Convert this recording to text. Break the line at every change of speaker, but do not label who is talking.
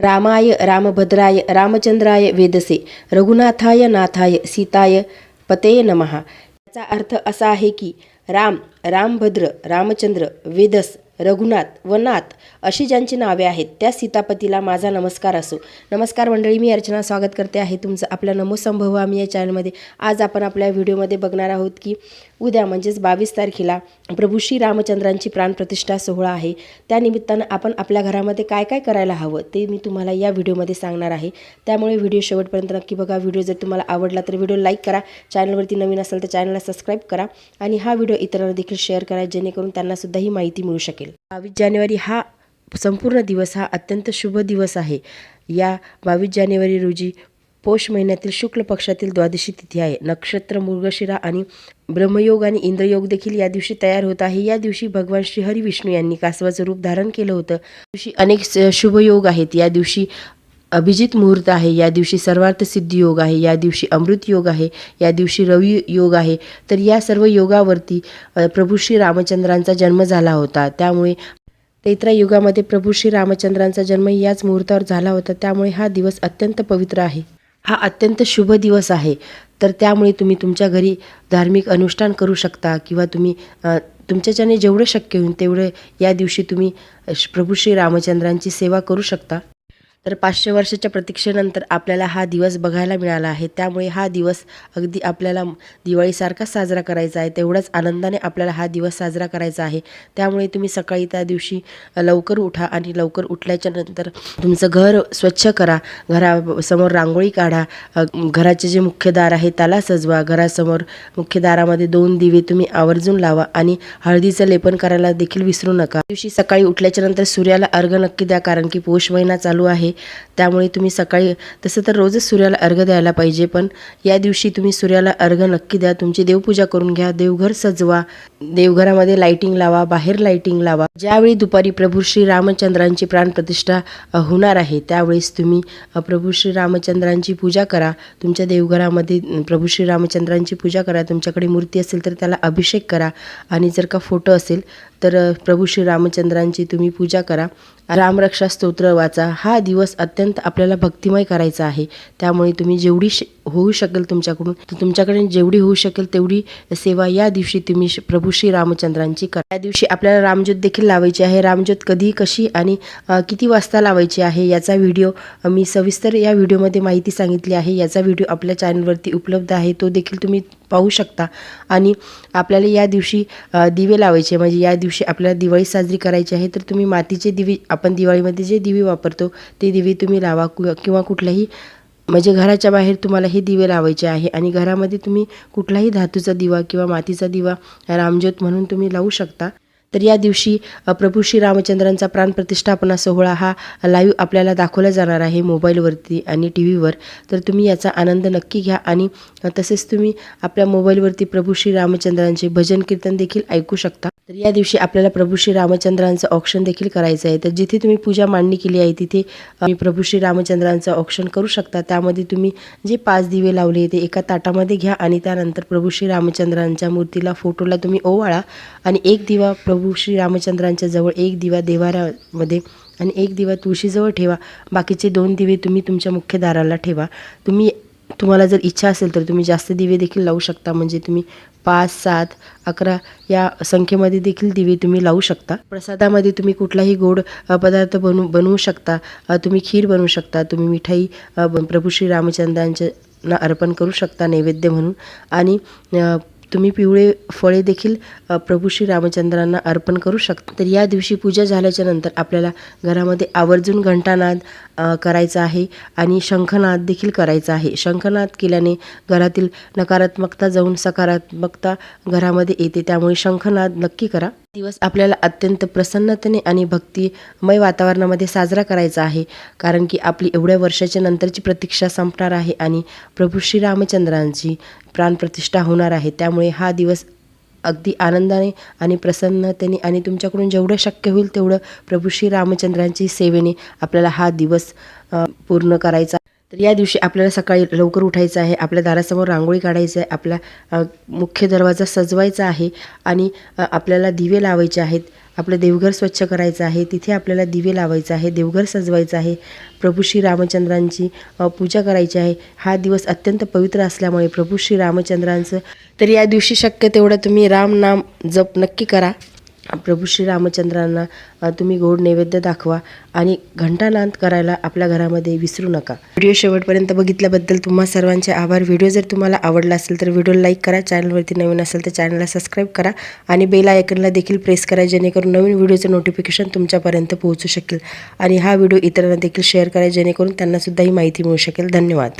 रामाय रामभद्राय रामचंद्राय वेदसे रघुनाथाय नाथाय सीताय पते नमहा याचा अर्थ असा आहे की राम रामभद्र रामचंद्र वेदस रघुनाथ व नाथ अशी ज्यांची नावे आहेत त्या सीतापतीला माझा नमस्कार असो. नमस्कार मंडळी मी अर्चना स्वागत करते आहे तुमचं आपल्या नमो संभव आम्ही या चॅनलमध्ये आज आपण आपल्या व्हिडिओमध्ये बघणार आहोत की उद्या म्हणजेच बावीस तारखेला प्रभू श्री रामचंद्रांची प्राणप्रतिष्ठा सोहळा आहे. त्या निमित्तानं आपण आपल्या घरामध्ये काय काय करायला हवं ते मी तुम्हाला या व्हिडिओमध्ये सांगणार आहे. त्यामुळे व्हिडिओ शेवटपर्यंत नक्की बघा. व्हिडिओ जर तुम्हाला आवडला तर व्हिडिओ लाईक करा. चॅनलवरती नवीन असेल तर चॅनलला सबस्क्राईब करा आणि हा व्हिडिओ इतरांना देखील शेअर करा जेणेकरून त्यांनासुद्धा ही माहिती मिळू शकेल. बावीस जानेवारी हा संपूर्ण दिवस हा अत्यंत शुभ दिवस आहे. या बावीस जानेवारी रोजी पौष महिन्यातील शुक्ल पक्षातील द्वादशी तिथी आहे. नक्षत्र मृगशिरा आणि ब्रह्मयोग आणि इंद्रयोग देखील या दिवशी तयार होत आहे. या दिवशी भगवान श्रीहरी विष्णू यांनी कासवाचं रूप धारण केलं होतं. दिवशी अनेक स- शुभयोग आहेत. या दिवशी अभिजित मुहूर्त आहे. या दिवशी सर्वार्थ सिद्धी योग आहे. या दिवशी अमृत योग आहे. या दिवशी रवी योग आहे. तर या सर्व योगावरती प्रभू श्री रामचंद्रांचा जन्म झाला होता. त्यामुळे तैत्रा युगामध्ये प्रभू श्री रामचंद्रांचा जन्म याच मुहूर्तावर झाला होता. त्यामुळे हा दिवस अत्यंत पवित्र आहे. हा अत्यंत शुभ दिवस आहे. तर त्यामुळे तुम्ही तुमच्या घरी धार्मिक अनुष्ठान करू शकता किंवा तुम्ही तुमच्याच्याने जेवढं शक्य होईल तेवढं या दिवशी तुम्ही श- प्रभू श्री रामचंद्रांची सेवा करू शकता. तर पाचशे वर्षाच्या प्रतीक्षेनंतर आपल्याला हा दिवस बघायला मिळाला आहे. त्यामुळे हा दिवस अगदी आपल्याला दिवाळीसारखाच साजरा करायचा आहे. तेवढाच आनंदाने आपल्याला हा दिवस साजरा करायचा आहे. त्यामुळे तुम्ही सकाळी त्या दिवशी लवकर उठा आणि लवकर उठल्याच्या नंतर तुमचं घर स्वच्छ करा. घरासमोर रांगोळी काढा. घराचे जे मुख्य दार आहे त्याला सजवा. घरासमोर मुख्य दारामध्ये दोन दिवे तुम्ही आवर्जून लावा आणि हळदीचं लेपन करायला देखील विसरू नका. दिवशी सकाळी उठल्याच्या नंतर सूर्याला अर्घ नक्की द्या कारण की पौष महिना चालू आहे. त्यामुळे तुम्ही सकाळी तसं तर रोजच सूर्याला अर्घ द्यायला पाहिजे पण या दिवशी तुम्ही सूर्याला अर्घ नक्की द्या. तुमची देवपूजा करून घ्या देवघर सजवा देवघरामध्ये लाइटिंग लावा बाहेर लाइटिंग लावा. ज्यावेळी दुपारी प्रभू श्री रामचंद्रांची प्राणप्रतिष्ठा होणार आहे त्यावेळेस तुम्ही प्रभू श्री रामचंद्रांची पूजा करा. तुमच्या देवघरामध्ये प्रभू श्री रामचंद्रांची पूजा करा. तुमच्याकडे मूर्ती असेल तर त्याला अभिषेक करा. आणि जर का फोटो असेल तर प्रभू श्री रामचंद्रांची तुम्ही पूजा करा. रामरक्षा स्तोत्र वाचा. हा दिवस अत्यंत आपल्याला भक्तिमय करायचा आहे. त्यामुळे तुम्ही जेवढी श होऊ शकेल तुमच्याकडून तर तुमच्याकडे जेवढी होऊ शकेल तेवढी सेवा या दिवशी तुम्ही श- प्रभू श्री रामचंद्रांची करा. या दिवशी आपल्याला रामज्योत देखील लावायची आहे. रामज्योत कधी कशी आणि किती वाजता लावायची आहे याचा व्हिडिओ मी सविस्तर या व्हिडिओमध्ये माहिती सांगितली आहे. याचा व्हिडिओ आपल्या चॅनलवरती उपलब्ध आहे. तो देखील तुम्ही पाहू शकता. आणि आपल्याला या दिवशी दिवे लावायचे. म्हणजे या दिवशी आपल्याला दिवाळी साजरी करायची आहे तर तुम्ही मातीचे दिवे आपण दिवाळीमध्ये जे दिवे वापरतो ते दिवे तुम्ही लावा. कु- किंवा कुठल्याही म्हणजे घराच्या बाहेर तुम्हाला हे दिवे लावायचे आहे. आणि घरामध्ये तुम्ही कुठलाही धातूचा दिवा किंवा मातीचा दिवा रामज्योत म्हणून तुम्ही लावू शकता. तर या दिवशी प्रभू श्री रामचंद्रांचा प्राणप्रतिष्ठापना सोहळा हा लाईव्ह आपल्याला दाखवला जाणार आहे मोबाईलवरती आणि टी व्हीवर तर तुम्ही याचा आनंद नक्की घ्या आणि तसेच तुम्ही आपल्या मोबाईलवरती प्रभू श्री रामचंद्रांचे भजन कीर्तन देखील ऐकू शकता. तर या दिवशी आपल्याला प्रभू श्री रामचंद्रांचं ऑप्शन देखील करायचं आहे. तर जिथे तुम्ही पूजा मांडणी केली आहे तिथे तुम्ही प्रभू श्री रामचंद्रांचं ऑप्शन करू शकता. त्यामध्ये तुम्ही जे पाच दिवे लावले ते एका ताटामध्ये घ्या आणि त्यानंतर प्रभू श्री रामचंद्रांच्या मूर्तीला फोटोला तुम्ही ओवाळा आणि एक दिवा प्रभू श्री रामचंद्रांच्या जवळ एक दिवा देवाऱ्यामध्ये आणि एक दिवा तुळशीजवळ ठेवा. बाकीचे दोन दिवे तुम्ही तुमच्या मुख्य दाराला ठेवा. तुम्ही तुम्हाला जर इच्छा असेल तर तुम्ही जास्त दिवे देखील लावू शकता. म्हणजे तुम्ही पाच सात अकरा या संख्येमध्ये देखील दिवे तुम्ही लावू शकता. प्रसादामध्ये तुम्ही कुठलाही गोड पदार्थ बनवू बनवू शकता. तुम्ही खीर बनवू शकता. तुम्ही मिठाई प्रभू श्री रामचंद्रांच्या ना अर्पण करू शकता नैवेद्य म्हणून. आणि तुम्ही पिवळे फळे देखील प्रभू श्री रामचंद्रांना अर्पण करू शकता. तर या दिवशी पूजा झाल्याच्यानंतर आपल्याला घरामध्ये आवर्जून घंटानाद करायचा आहे आणि शंखनाद देखील करायचा आहे. शंखनाद केल्याने घरातील नकारात्मकता जाऊन सकारात्मकता घरामध्ये येते. त्यामुळे शंखनाद नक्की करा. दिवस आपल्याला अत्यंत प्रसन्नतेने आणि भक्तिमय वातावरणामध्ये साजरा करायचा आहे. कारण की आपली एवढ्या वर्षाच्या नंतरची प्रतीक्षा संपणार आहे आणि प्रभू श्रीरामचंद्रांची प्राणप्रतिष्ठा होणार आहे. त्यामुळे हा दिवस अगदी आनंदाने आणि प्रसन्नतेने आणि तुमच्याकडून जेवढं शक्य होईल तेवढं प्रभू श्री रामचंद्रांची सेवेने आपल्याला हा दिवस पूर्ण करायचा तर या दिवशी आपल्याला सकाळी लवकर उठायचं आहे आपल्या दारासमोर रांगोळी काढायचं आहे आपला मुख्य दरवाजा सजवायचा आहे आणि आपल्याला दिवे लावायचे आहेत आपलं देवघर स्वच्छ करायचं आहे तिथे आपल्याला दिवे लावायचं आहे देवघर सजवायचं आहे प्रभू श्री रामचंद्रांची पूजा करायची आहे. हा दिवस अत्यंत पवित्र असल्यामुळे प्रभू श्री रामचंद्रांचं तर या दिवशी शक्य तेवढं तुम्ही राम नाम जप नक्की करा. प्रभू श्री रामचंद्रांना तुम्ही गोड नैवेद्य दाखवा आणि घंटानाद करायला आपल्या घरामध्ये विसरू नका. व्हिडिओ शेवटपर्यंत बघितल्याबद्दल तुम्हा सर्वांचे आभार. व्हिडिओ जर तुम्हाला आवडला असेल तर व्हिडिओ लाईक करा चॅनलवरती नवीन असेल तर चॅनलला सबस्क्राईब करा आणि बेल आयकनला देखील प्रेस करा जेणेकरून नवीन व्हिडिओचं नोटिफिकेशन तुमच्यापर्यंत पोहोचू शकेल. आणि हा व्हिडिओ इतरांना देखील शेअर करा जेणेकरून त्यांनासुद्धा ही माहिती मिळू शकेल. धन्यवाद.